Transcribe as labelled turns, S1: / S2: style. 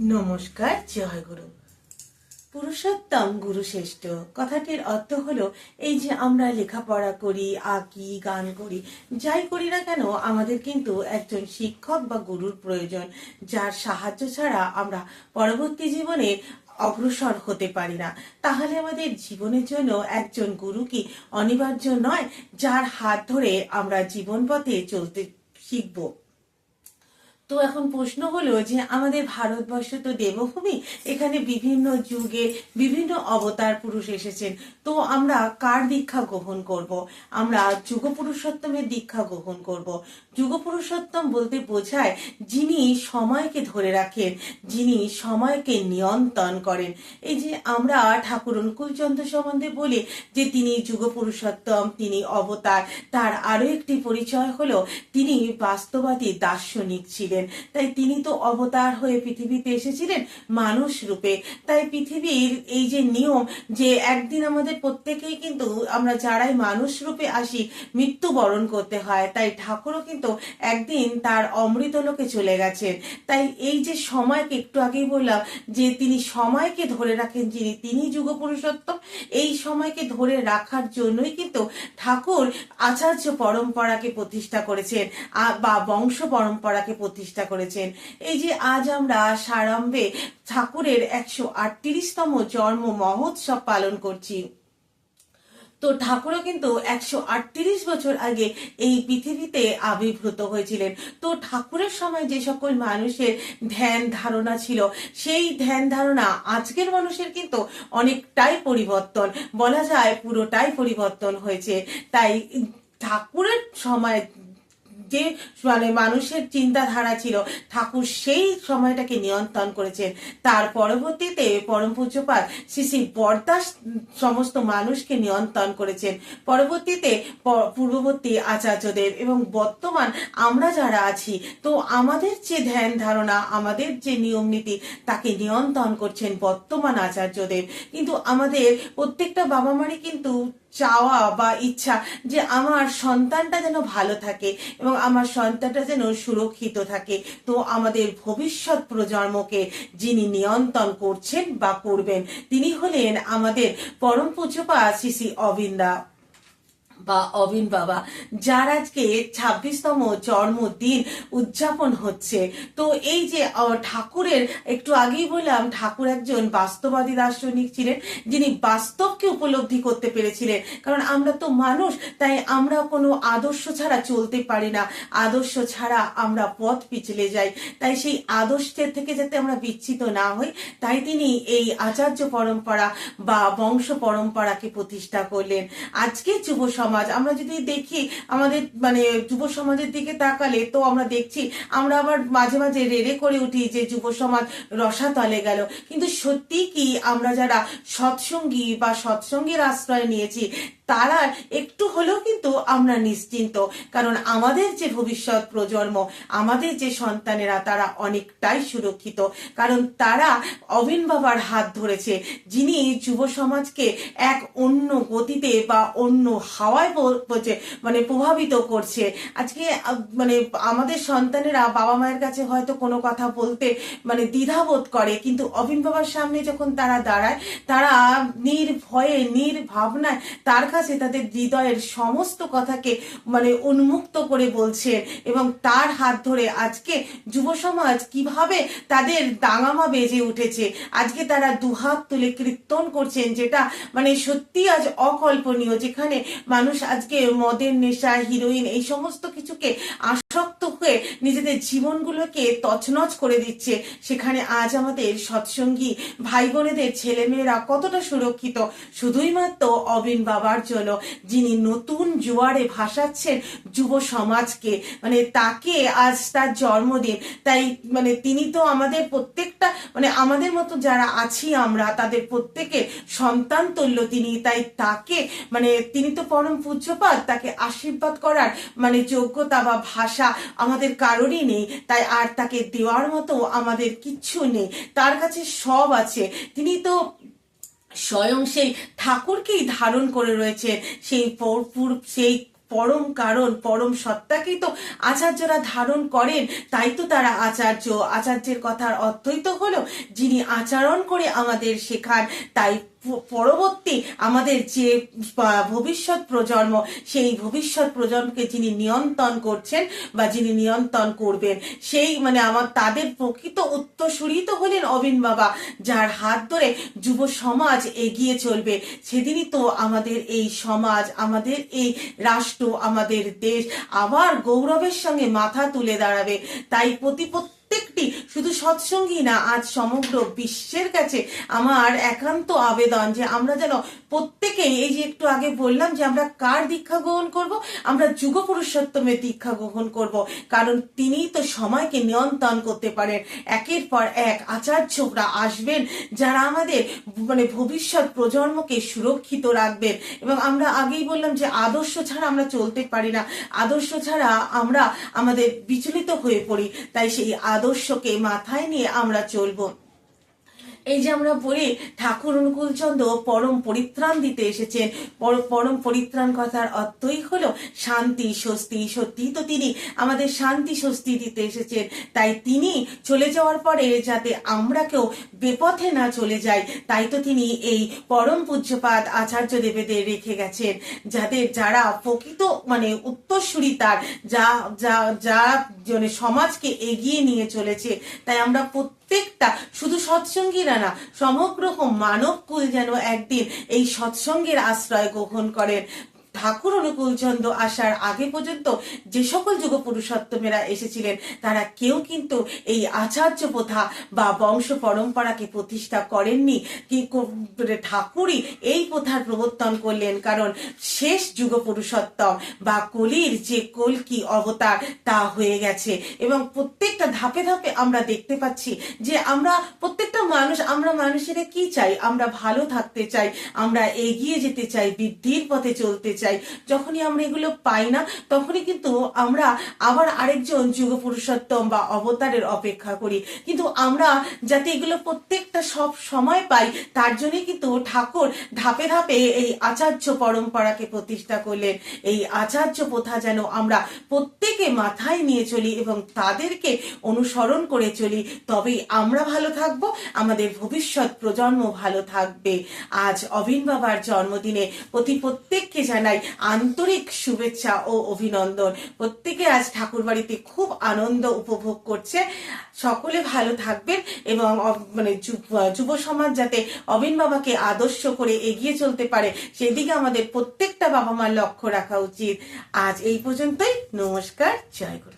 S1: নমস্কার, জয় গুরু। পুরুষোত্তম গুরু শ্রেষ্ঠ। কথাটির অর্থ হলো, এই যে আমরা লেখাপড়া করি, আঁকি, গান করি, যাই করি না কেন, আমাদের কিন্তু একজন শিক্ষক বা গুরুর প্রয়োজন, যার সাহায্য ছাড়া আমরা পরবর্তী জীবনে অগ্রসর হতে পারি না। তাহলে আমাদের জীবনের জন্য একজন গুরু কি অনিবার্য নয়, যার হাত ধরে আমরা জীবন পথে চলতে শিখব? তো এখন প্রশ্ন হলো যে আমাদের ভারতবর্ষ তো দেবভূমি, এখানে বিভিন্ন যুগে বিভিন্ন অবতার পুরুষ এসেছেন। তো আমরা কার দীক্ষা গ্রহণ করব? আমরা যুগ পুরুষোত্তমের দীক্ষা গ্রহণ করব। যুগ পুরুষোত্তম বলতে বোঝায় যিনি সময়কে ধরে রাখেন, যিনি সময়কে নিয়ন্ত্রণ করেন। এই যে আমরা ঠাকুর অনুকূলচন্দ্র সম্বন্ধে বলি যে তিনি যুগ পুরুষোত্তম, তিনি অবতার, তার আরও একটি পরিচয় হলো তিনি বাস্তবাদী দার্শনিক ছিলেন। তাই তিনি তো অবতার হয়ে পৃথিবীতে এসেছিলেন মানুষ রূপে। তাই পৃথিবীর এই যে নিয়ম যে একদিন আমাদের প্রত্যেকেই কিন্তু আমরা যারাই মানুষ রূপে আসি, মৃত্যুবরণ করতে হয়, তাই ঠাকুরও কিন্তু একদিন তার অমৃত লোকে চলে গেছেন। তাই এই যে সময়কে একটু আগেই বললাম, যে তিনি সময়কে ধরে রাখেন যিনি, তিনি যুগ পুরুষোত্তম এই সময়কে ধরে রাখার জন্যই কিন্তু ঠাকুর আচার্য পরম্পরাকে প্রতিষ্ঠা করেছেন বা বংশ পরম্পরাকে প্রতিষ্ঠা করেছেন। এই যে আজ আমরা সারাম্বে ঠাকুরের একশো আটত্রিশতম জন্ম মহোৎসব পালন করছি। তো ঠাকুরও কিন্তু একশো আটত্রিশ বছর আগে এই পৃথিবীতে আবির্ভূত হয়েছিলেন। তো ঠাকুরের সময় যে সকল মানুষের ধ্যান ধারণা ছিল, সেই ধ্যান ধারণা আজকের মানুষের কিন্তু অনেকটাই পরিবর্তন। বলা যায় পুরোটাই পরিবর্তন হয়েছে। তাই ঠাকুরের সময় যে মানে মানুষের চিন্তাধারা ছিল, ঠাকুর সেই সময়টাকে নিয়ন্ত্রণ করেছেন। তার পরবর্তীতে পরম পূজ্যপাত শ্রী বরদাস সমস্ত মানুষকে নিয়ন্ত্রণ করেছেন। পরবর্তীতে পূর্ববর্তী আচার্যদেব এবং বর্তমান আমরা যারা আছি, তো আমাদের যে ধ্যান ধারণা, আমাদের যে নিয়ম নীতি, তাকে নিয়ন্ত্রণ করছেন বর্তমান আচার্যদেব। কিন্তু আমাদের প্রত্যেকটা বাবা মারই কিন্তু চাওয়া বা ইচ্ছা যে আমার সন্তানটা যেন ভালো থাকে এবং আমার সন্তানটা যেন সুরক্ষিত থাকে। তো আমাদের ভবিষ্যৎ প্রজন্মকে যিনি নিয়ন্ত্রণ করছেন বা করবেন, তিনি হলেন আমাদের পরম পূজ্যপা শ্রী শ্রী অবিন্দা। বা অবিন বাবা, যার আজকে ছাব্বিশতম জন্মদিন উদযাপন হচ্ছে। তো এই যে ঠাকুরের, একটু আগেই বললাম, ঠাকুর একজন বাস্তবাদী দার্শনিক ছিলেন, যিনি বাস্তবকে উপলব্ধি করতে পেরেছিলেন। কারণ আমরা তো মানুষ, তাই আমরা কোনো আদর্শ ছাড়া চলতে পারি না। আদর্শ ছাড়া আমরা পথ পিছলে যাই। তাই সেই আদর্শের থেকে যাতে আমরা বিচ্ছিত না হই, তাই তিনি এই আচার্য পরম্পরা বা বংশ পরম্পরাকে প্রতিষ্ঠা করলেন। আজকে যুব সমাজ আমরা যদি দেখি আমাদের মানে যুব সমাজের দিকে তাকালে তো আমরা দেখছি, আমরা আবার মাঝে মাঝে রেড়ে করে উঠি যে যুব সমাজ রসাতলে গেল। কিন্তু সত্যি কি আমরা যারা সৎসঙ্গী বা সৎসঙ্গীর আশ্রয় নিয়েছি তারা একটু হলেও কিন্তু আমরা নিশ্চিন্ত। কারণ আমাদের যে ভবিষ্যৎ প্রজন্ম, আমাদের যে সন্তানেরা, তারা অনেকটাই সুরক্ষিত। কারণ তারা অবিন বাবার হাত ধরেছে, যিনি যুব সমাজকে এক অন্য গতিতে বা অন্য হাওয়ায় প- মানে প্রভাবিত করছে। আজকে মানে আমাদের সন্তানেরা বাবা মায়ের কাছে হয়তো কোনো কথা বলতে মানে দ্বিধাবোধ করে, কিন্তু অবিন বাবার সামনে যখন তারা দাঁড়ায়, তারা নির্ভয়ে, নির্ভাবনায় তার কাছে তাদের হৃদয়ের সমস্ত কথাকে মানে উন্মুক্ত করে বলছে এবং তার হাত ধরে আজকে যুব সমাজ কীভাবে তাদের দাঙামা বেজে উঠেছে? আজকে তারা দুহাত তুলে কীর্তন করছেন যেটা মানে সত্যি আজ অকল্পনীয়, যেখানে মানুষ আজকে মদের নেশা, হিরোইন এই সমস্ত কিছুকে আসক্ত হয়ে নিজেদের জীবনগুলোকে তছনছ করে দিচ্ছে। সেখানে আজ আমাদের সৎসঙ্গী ভাই বোনেদের ছেলেমেয়েরা কতটা সুরক্ষিত? শুধুই মাত্র অবিন বাবার জন্য যিনি নতুন জোয়ারে ভাসাচ্ছেন যুব সমাজকে মানে তাকে আজ তার জন্মদিন। তাই মানে তিনি তো আমাদের প্রত্যেকটা মানে আমাদের মতো যারা আছি আমরা, তাদের প্রত্যেকের সন্তান তুল্য তিনি। তাই তাকে মানে তিনি তো পরম পূজ্যপাত তাকে আশীর্বাদ করার মানে যোগ্যতা বা ভাষা আমাদের কারোরই নেই। তাই আর তাকে দেওয়ার মতো আমাদের কিচ্ছু নেই। তার কাছে সব আছে। তিনি তো স্বয়ং সেই ঠাকুরকেই ধারণ করে রয়েছে। সেই পরপুর সেই পরম কারণ, পরম সত্তাকেই তো আচার্যরা ধারণ করেন। তাই তো তারা আচার্য। আচার্যের কথার অর্থই তো হলো যিনি আচরণ করে আমাদের শেখান, তাই পরবর্তী আমাদের যে ভবিষ্যৎ প্রজন্ম, সেই ভবিষ্যৎ প্রজন্মকে যিনি নিয়ন্ত্রণ করছেন বা যিনি নিয়ন্ত্রণ করবেন, সেই মানে আমার, তাদের প্রকৃত উত্তরসূরি তো হলেন অবিন বাবা, যার হাত ধরে যুব সমাজ এগিয়ে চলবে। সেদিনই তো আমাদের এই সমাজ, আমাদের এই রাষ্ট্র, আমাদের দেশ আবার গৌরবের সঙ্গে মাথা তুলে দাঁড়াবে। তাই প্রতি প্রত্যেকটি শুধু সৎসঙ্গী না, আজ সমগ্র বিশ্বের কাছে আমার একান্ত আবেদন যে আমরা যেন প্রত্যেকেই, এই যে একটু আগে বললাম যে আমরা কার দীক্ষা গ্রহণ করব? আমরা যুগ পুরুষোত্তমের দীক্ষা গ্রহণ করব। কারণ তিনিই তো সময়কে নিয়ন্ত্রণ করতে পারেন। একের পর এক আচার্যরা আসবেন যারা আমাদের মানে ভবিষ্যৎ প্রজন্মকে সুরক্ষিত রাখবেন। এবং আমরা আগেই বললাম যে আদর্শ ছাড়া আমরা চলতে পারি না। আদর্শ ছাড়া আমরা আমাদের বিচলিত হয়ে পড়ি। তাই সেই আদর্শকে মাথায় নিয়ে আমরা চলবো। এই যে আমরা বলি, ঠাকুর অনুকূল চন্দ্র পরম পরিত্রাণ দিতে এসেছেন। পর- পরম পরিত্রাণ কথার অর্থই হলো শান্তি, স্বস্তি। সত্যি তো তিনি আমাদের শান্তি, স্বস্তি দিতে এসেছেন। তাই তিনি চলে যাওয়ার পরে যাতে আমরা কেউ বেপথে না চলে যাই, তাই তো তিনি এই পরম পূজ্যপাত আচার্য দেবেদের রেখে গেছেন। যাদের যারা প্রকৃত মানে উত্তরসূরি তার, যা যা যা মানে সমাজকে এগিয়ে নিয়ে চলেছে। তাই আমরা প্রত্যেকটা শুধু সৎসঙ্গীরা না সমগ্র মানবকুল যেন একদিন এই সৎসঙ্গের আশ্রয় গ্রহণ করেন। ঠাকুর অনুকূলচন্দ্র আসার আগে পর্যন্ত যে সকল যুগ পুরুষোত্তমেরা এসেছিলেন, তারা কেউ কিন্তু এই আচার্য প্রথা বা বংশ পরম্পরাকে প্রতিষ্ঠা করেননি। কি ঠাকুরই এই প্রথার প্রবর্তন করলেন? কারণ শেষ যুগ পুরুষোত্তম বা কলির যে কলকি অবতার, তা হয়ে গেছে। এবং প্রত্যেকটা ধাপে ধাপে আমরা দেখতে পাচ্ছি যে আমরা প্রত্যেকটা মানুষ, আমরা মানুষেরা কি চাই? আমরা ভালো থাকতে চাই, আমরা এগিয়ে যেতে চাই, বৃদ্ধির পথে চলতে চাই। যখনই আমরা এগুলো পাই না, তখনই কিন্তু আমরা আবার আরেকজন যুগ পুরুষোত্তম বা অবতারের অপেক্ষা করি। কিন্তু আমরা যাতে এগুলো প্রত্যেকটা সব সময় পাই, তার জন্যই কিন্তু ঠাকুর ধাপে ধাপে এই আচার্য পরম্পরাকে প্রতিষ্ঠা করলেন। এই আচার্য প্রথা যেন আমরা প্রত্যেকে মাথায় নিয়ে চলি এবং তাদেরকে অনুসরণ করে চলি, তবেই আমরা ভালো থাকব, আমাদের ভবিষ্যৎ প্রজন্ম ভালো থাকবে। আজ অবিন বাবার জন্মদিনে প্রতি প্রত্যেককে জানাই আন্তরিক শুভেচ্ছা ও অভিনন্দন। প্রত্যেকে আজ ঠাকুর বাড়িতে খুব আনন্দ উপভোগ করছে। সকলে ভালো থাকবেন এবং মানে যুব সমাজ যাতে অবিন বাবাকে আদর্শ করে এগিয়ে চলতে পারে, সেদিকে আমাদের প্রত্যেকটা বাবা মার লক্ষ্য রাখা উচিত। আজ এই পর্যন্তই। নমস্কার, জয় গুরু।